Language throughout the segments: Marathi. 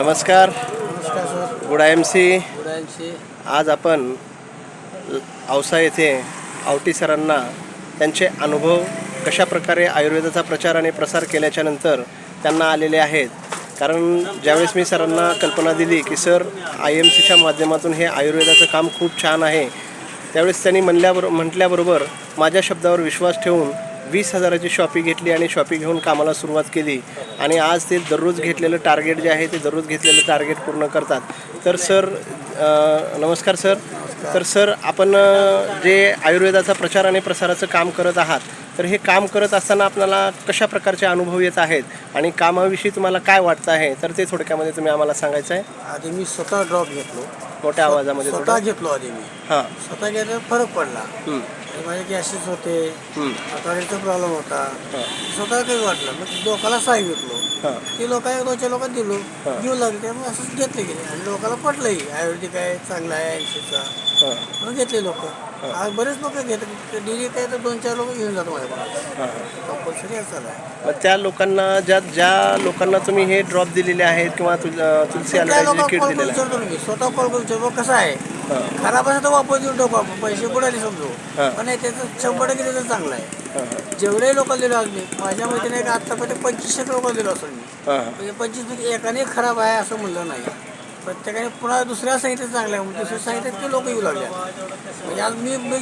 नमस्कार. नमस्कार सर. गुड आय एम सी आज आपण औसा येथे आवटी सरांना त्यांचे अनुभव कशा प्रकारे आयुर्वेदाचा प्रचार आणि प्रसार केल्याच्यानंतर त्यांना आलेले आहेत. कारण ज्यावेळेस मी सरांना कल्पना दिली की सर आय एम सीच्या माध्यमातून हे आयुर्वेदाचं काम खूप छान आहे त्यावेळेस त्यांनी म्हणल्याबरो म्हटल्याबरोबर माझ्या शब्दावर विश्वास ठेवून वीस हजाराची शॉपी घेतली आणि शॉपी घेऊन कामाला सुरुवात केली. आणि आज ते दररोज घेतलेलं टार्गेट जे आहे ते दररोज घेतलेलं टार्गेट पूर्ण करतात. तर सर नमस्कार सर तर सर आपण जे आयुर्वेदाचा प्रचार आणि प्रसाराचं काम करत आहात तर हे काम करत असताना आपल्याला कशा प्रकारचे अनुभव येत आहेत? आणि कामाविषयी तुम्हाला काय वाटतं आहे? तर ते थोडक्यामध्ये तुम्ही आम्हाला सांगायचं आहे. आधी मी स्वतः ड्रॉप घेतलो. मोठ्या आवाजामध्ये स्वतः घेतलो आधी मी. हां. स्वतः घेतल्यावर फरक पडला. माझे गॅसेस होते आताडीचा प्रॉब्लेम होता. स्वतः काही वाटलं मग लोकांना सांगितलो ती लोक एक दोनच्या लोकांना दिलो. घेऊ लागले त्यामुळे असंच घेतले गेले. आणि लोकांना पटलंही. आयुर्वेदिक आहे चांगला आहे ऐंशीचा हां, म्हणून घेतले लोक. आज बरेच लोक घेतात. डेली काय तर दोन चार लोक घेऊन जातो माझ्याकडे. हां. कंपल्सरी असं आहे मग त्या लोकांना ज्या ज्या लोकांना तुम्ही हे ड्रॉप दिलेले आहेत किंवा तुलसी स्वतः कॉल करून विचारतो. कसं आहे? खराब असेल तर वापस टाकू आपण. पैसे बुडाले समजू. पण नाही त्याचं शंभर टक्के त्याचं चांगलं आहे. जेवढे लोक दिलो आज मी माझ्या मैत्रिणी एक आत्तापर्यंत पंचवीसशे लोक दिलो असेल मी. म्हणजे पंचवीस पैकी एकाने खराब आहे असं म्हणलं नाही. प्रत्येकाने पुन्हा दुसऱ्या सांगितलं चांगलं आहे. म्हणून दुसऱ्या सांगितलं की लोक येऊ लागले म्हणजे आज मी मी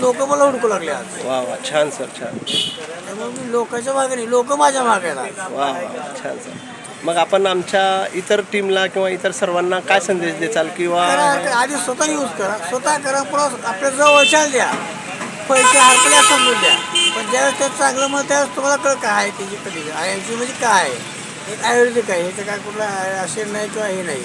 लोक मला हुडकू लागले आज. वा वा. छान सर. छान. त्यामुळे मी लोकांच्या मागे नाही. लोक माझ्या मागे आहेत आज. वा वा. छान सर. मग आपण आमच्या इतर टीमला किंवा इतर सर्वांना काय संदेश देचाल किंवा करा आधी स्वतः यूज करा. स्वतः करा पुन्हा आपल्या जवळच्या द्या. पैसे हरकल्या समजून द्या. पण ज्यावेळेस ते चांगलं मग त्यावेळेस तुम्हाला कळ काय आहे त्याची कधी आयएमसी म्हणजे काय? आहे एक आयुर्वेदिक आहे. ह्याचं काय कुठलं असेल नाही किंवा हे नाही.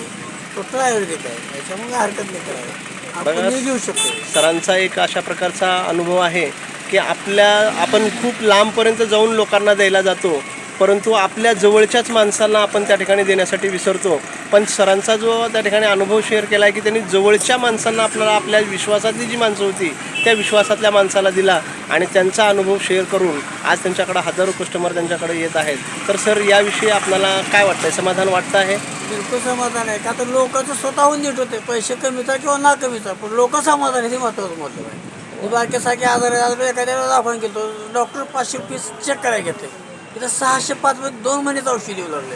टोटल आयुर्वेदिक आहे? त्याच्यामुळे हरकत नाही करायला. बघा. आपण घेऊ शकतो. सरांचा एक अशा प्रकारचा अनुभव आहे की आपल्या आपण खूप लांबपर्यंत जाऊन लोकांना द्यायला जातो. परंतु आपल्या जवळच्याच माणसांना आपण त्या ठिकाणी देण्यासाठी विसरतो. पण सरांचा जो त्या ठिकाणी अनुभव शेअर केला आहे की त्यांनी जवळच्या माणसांना आपल्याला आपल्या विश्वासातली जी माणसं होती त्या विश्वासातल्या माणसाला दिला आणि त्यांचा अनुभव शेअर करून आज त्यांच्याकडे हजारो कस्टमर त्यांच्याकडे येत आहेत. तर सर याविषयी आपल्याला काय वाटतंय? समाधान वाटतं आहे? बिलकुल समाधान आहे. का तर लोकांचं स्वतःहून नीट होते. पैसे कमीचा किंवा ना कमीचा पण लोक समाधान हे महत्वाचं महत्त्व आहे मी बारक्यासारखे आजार आजार एखाद्याला दाखवून गेलो. डॉक्टर पाचशे पीस चेक करायला घेते तिथं सहाशे पाच मध्ये दोन महिन्याचं औषध देऊ लागले.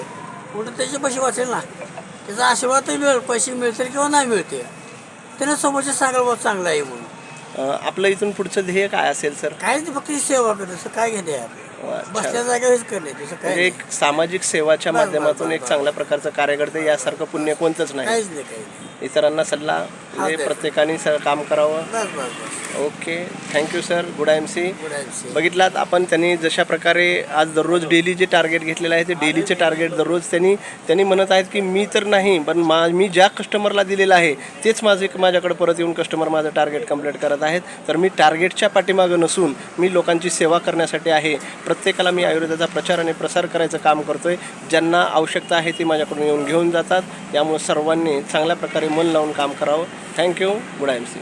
उलट त्याचे पैसे वाचेल ना. त्याचा आशीर्वादही मिळेल पैसे मिळतील किंवा नाही मिळते त्याने समोरच्या सांगायला बुवा चांगलं आहे म्हणून. आपलं इथून पुढचं ध्येय काय असेल सर? काहीच नाही, फक्त ही सेवा करणे असं काय घेणे आहे आपलं? अच्छा. बसल्या जागेवरच करणे तसं काय म्हणजे. एक सामाजिक सेवाच्या माध्यमातून एक. चांगल्या प्रकारचं कार्य करते यासारखं पुण्य कोणतंच नाही. काहीच नाही काही नाही. इतरांना सल्ला म्हणजे दे. प्रत्येकाने स- काम करावं. बस बस बस. Okay thank you sir. Good I M C. Good आहे बघितलात आपण त्यांनी जशा प्रकारे आज दररोज डेली जे टार्गेट घेतलेलं आहे ते डेलीचे टार्गेट दररोज त्यांनी त्यांनी म्हणत आहेत की मी तर नाही पण मा मी ज्या कस्टमरला दिलेलं आहे तेच माझे माझ्याकडे परत येऊन कस्टमर माझं टार्गेट कंप्लीट करत आहेत. तर मी टार्गेटच्या पाठीमागं नसून मी लोकांची सेवा करण्यासाठी आहे. प्रत्येकाला मी आयुर्वेदाचा प्रचार आणि प्रसार करायचं काम करतो आहे ज्यांना आवश्यकता आहे ती माझ्याकडून येऊन घेऊन जातात. त्यामुळे सर्वांनी चांगल्या प्रकारे मन लावून काम करावं. Thank you good I M C